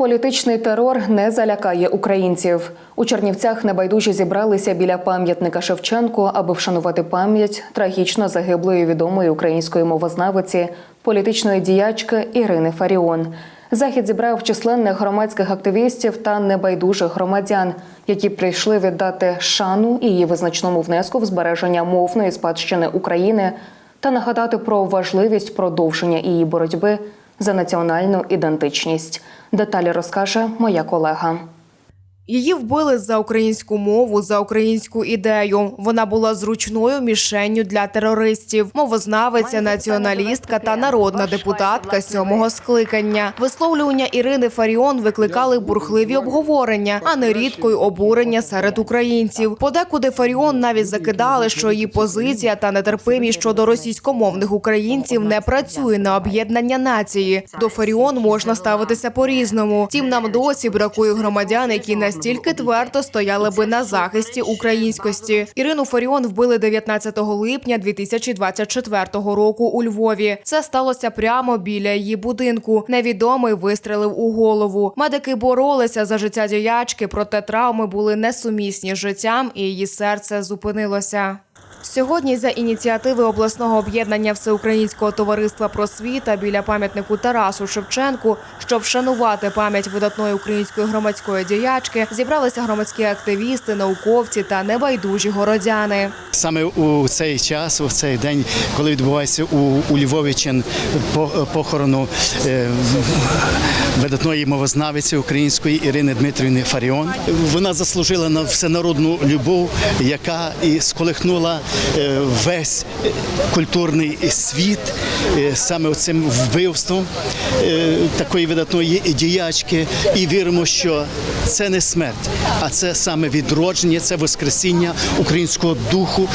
Політичний терор не залякає українців. У Чернівцях небайдужі зібралися біля пам'ятника Шевченку, аби вшанувати пам'ять трагічно загиблої відомої української мовознавиці, політичної діячки Ірини Фаріон. Захід зібрав численних громадських активістів та небайдужих громадян, які прийшли віддати шану її визначному внеску в збереження мовної спадщини України та нагадати про важливість продовження її боротьби за національну ідентичність. Деталі розкаже моя колега. Її вбили за українську мову, за українську ідею. Вона була зручною мішенню для терористів, мовознавиця, націоналістка та народна депутатка сьомого скликання. Висловлювання Ірини Фаріон викликали бурхливі обговорення, а нерідко й обурення серед українців. Подекуди Фаріон навіть закидали, що її позиція та нетерпимість щодо російськомовних українців не працює на об'єднання нації. До Фаріон можна ставитися по-різному. Втім, нам досі бракує громадян, які настільки твердо стояли би на захисті українськості. Ірину Фаріон вбили 19 липня 2024 року у Львові. Це сталося прямо біля її будинку. Невідомий вистрелив у голову. Медики боролися за життя діячки, проте травми були несумісні з життям, і її серце зупинилося. Сьогодні за ініціативи обласного об'єднання Всеукраїнського товариства просвіта біля пам'ятнику Тарасу Шевченку, щоб вшанувати пам'ять видатної української громадської діячки, зібралися громадські активісти, науковці та небайдужі городяни. Саме у цей час, у цей день, коли відбувається у, у Львовичин похорону е, видатної мовознавиці української Ірини Дмитрівни Фаріон, вона заслужила на всенародну любов, яка і сколихнула весь е, культурний світ е, саме цим вбивством е, такої видатної діячки. І віримо, що це не смерть, а це саме відродження, це воскресіння українського духу,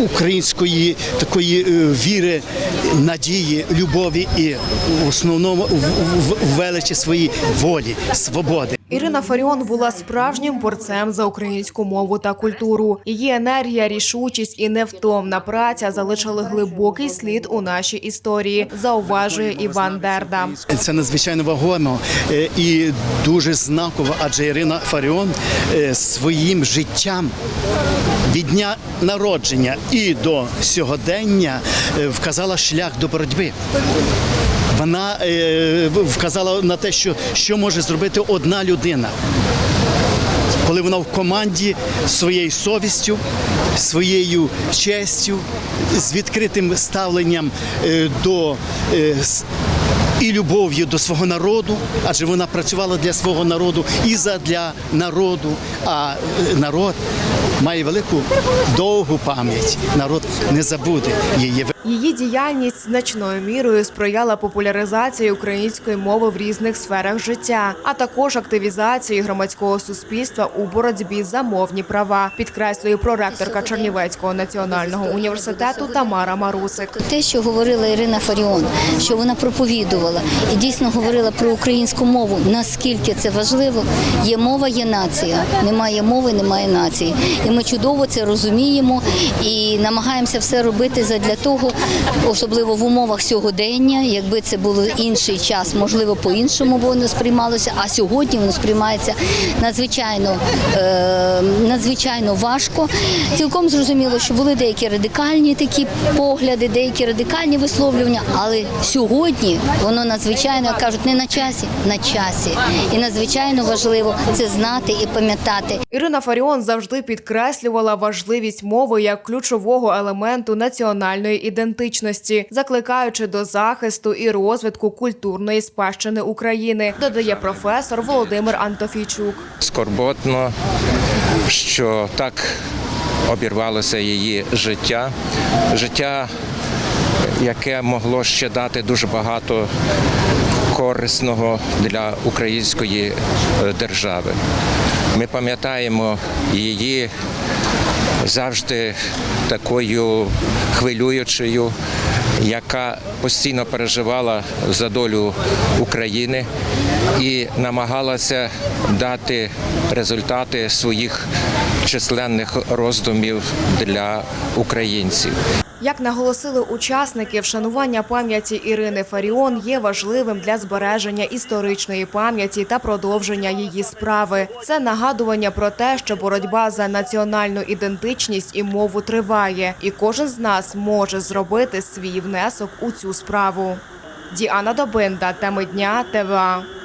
української такої е, віри, надії, любові і в основному в величі своїй волі, свободи. Ірина Фаріон була справжнім борцем за українську мову та культуру. Її енергія, рішучість і невтомна праця залишили глибокий слід у нашій історії. Зауважує Іван Дерда. Це надзвичайно вагомо е, і дуже знаково, адже Ірина Фаріон е, своїм життям від дня народження і до сьогодення е, вказала шлях до боротьби. Вона е, вказала на те, що, що може зробити одна людина. Коли вона в команді своєю совістю, своєю честю, з відкритим ставленням е, до е, і любов'ю до свого народу, адже вона працювала для свого народу і задля народу. А е, народ має велику довгу пам'ять. Народ не забуде її. Її діяльність значною мірою сприяла популяризації української мови в різних сферах життя, а також активізації громадського суспільства у боротьбі за мовні права, підкреслює проректорка Чернівецького національного університету Тамара Марусик. Те, що говорила Ірина Фаріон, що вона проповідувала і дійсно говорила про українську мову, наскільки це важливо, є мова, є нація. Немає мови, немає нації. І ми чудово це розуміємо і намагаємося все робити задля того, особливо в умовах сьогодення. Якби це було інший час, можливо, по-іншому воно сприймалося. А сьогодні воно сприймається надзвичайно, е, надзвичайно важко. Цілком зрозуміло, що були деякі радикальні такі погляди, деякі радикальні висловлювання, але сьогодні воно надзвичайно як кажуть не на часі, на часі. І надзвичайно важливо це знати і пам'ятати. Ірина Фаріон завжди підкреслювала важливість мови як ключового елементу національної ідентичності, закликаючи до захисту і розвитку культурної спадщини України, додає професор Володимир Антофійчук. скорботно, що так обірвалося її життя. Життя, яке могло ще дати дуже багато корисного для української е, держави. Ми пам'ятаємо її завжди такою хвилюючою, яка постійно переживала за долю України і намагалася дати результати своїх численних роздумів для українців. Як наголосили учасники, вшанування пам'яті Ірини Фаріон є важливим для збереження історичної пам'яті та продовження її справи. Це нагадування про те, що боротьба за національну ідентичність і мову триває, і кожен з нас може зробити свій внесок у цю справу. Діана Добинда, теми дня ТВА.